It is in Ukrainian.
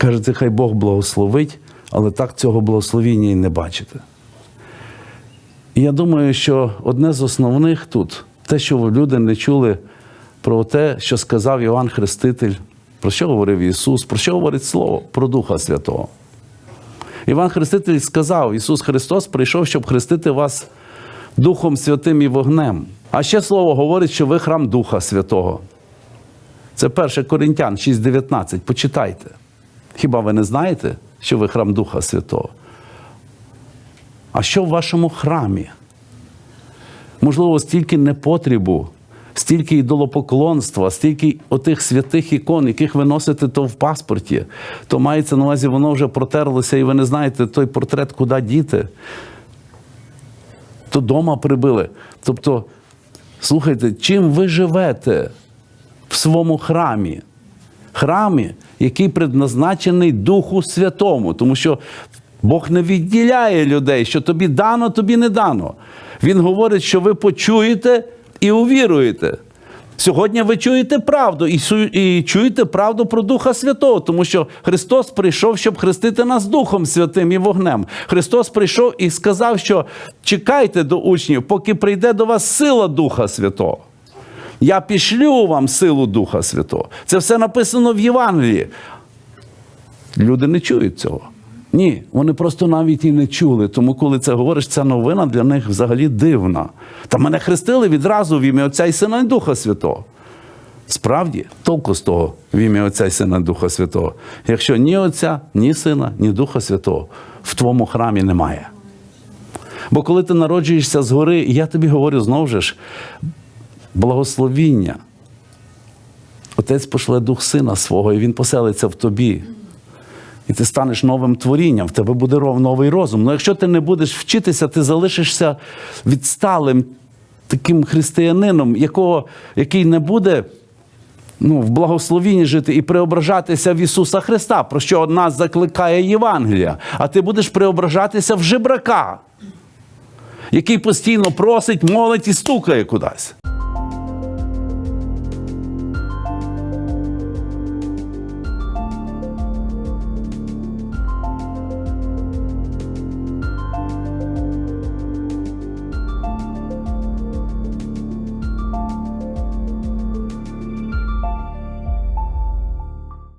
Кажете, хай Бог благословить, але так цього благословіння і не бачите. І я думаю, що одне з основних тут те, що люди не чули про те, що сказав Іван Хреститель, про що говорив Ісус, про що говорить Слово, про Духа Святого. Іван Хреститель сказав: Ісус Христос прийшов, щоб хрестити вас Духом Святим і вогнем. А ще слово говорить, що ви храм Духа Святого. Це 1 Коринтян 6,19. Почитайте. Хіба ви не знаєте, що ви храм Духа Святого? А що в вашому храмі? Можливо, стільки непотрібу, стільки ідолопоклонства, стільки отих святих ікон, яких ви носите то в паспорті, то мається на увазі, воно вже протерлося, і ви не знаєте той портрет, куди діти. То дома прибили. Тобто, слухайте, чим ви живете в своєму храмі? Храмі, який предназначений Духу Святому, тому що Бог не відділяє людей, що тобі дано, тобі не дано. Він говорить, що ви почуєте і увіруєте. Сьогодні ви чуєте правду і, і чуєте правду про Духа Святого, тому що Христос прийшов, щоб хрестити нас Духом Святим і вогнем. Христос прийшов і сказав, що чекайте до учнів, поки прийде до вас сила Духа Святого. Я пішлю вам силу Духа Святого. Це все написано в Євангелії. Люди не чують цього. Ні, вони просто навіть і не чули. Тому, коли це говориш, ця новина для них взагалі дивна. Та мене хрестили відразу в ім'я Отця і Сина і Духа Святого. Справді, толку з того в ім'я Отця і Сина і Духа Святого. Якщо ні Отця, ні Сина, ні Духа Святого в твоєму храмі немає. Бо коли ти народжуєшся згори, я тобі говорю знову ж, благословіння. Отець пошле дух сина свого, і він поселиться в тобі. І ти станеш новим творінням, в тебе буде новий розум. Ну якщо ти не будеш вчитися, ти залишишся відсталим таким християнином, якого, який не буде ну, в благословінні жити і преображатися в Ісуса Христа, про що нас закликає Євангелія. А ти будеш преображатися в жебрака, який постійно просить, молить і стукає кудись.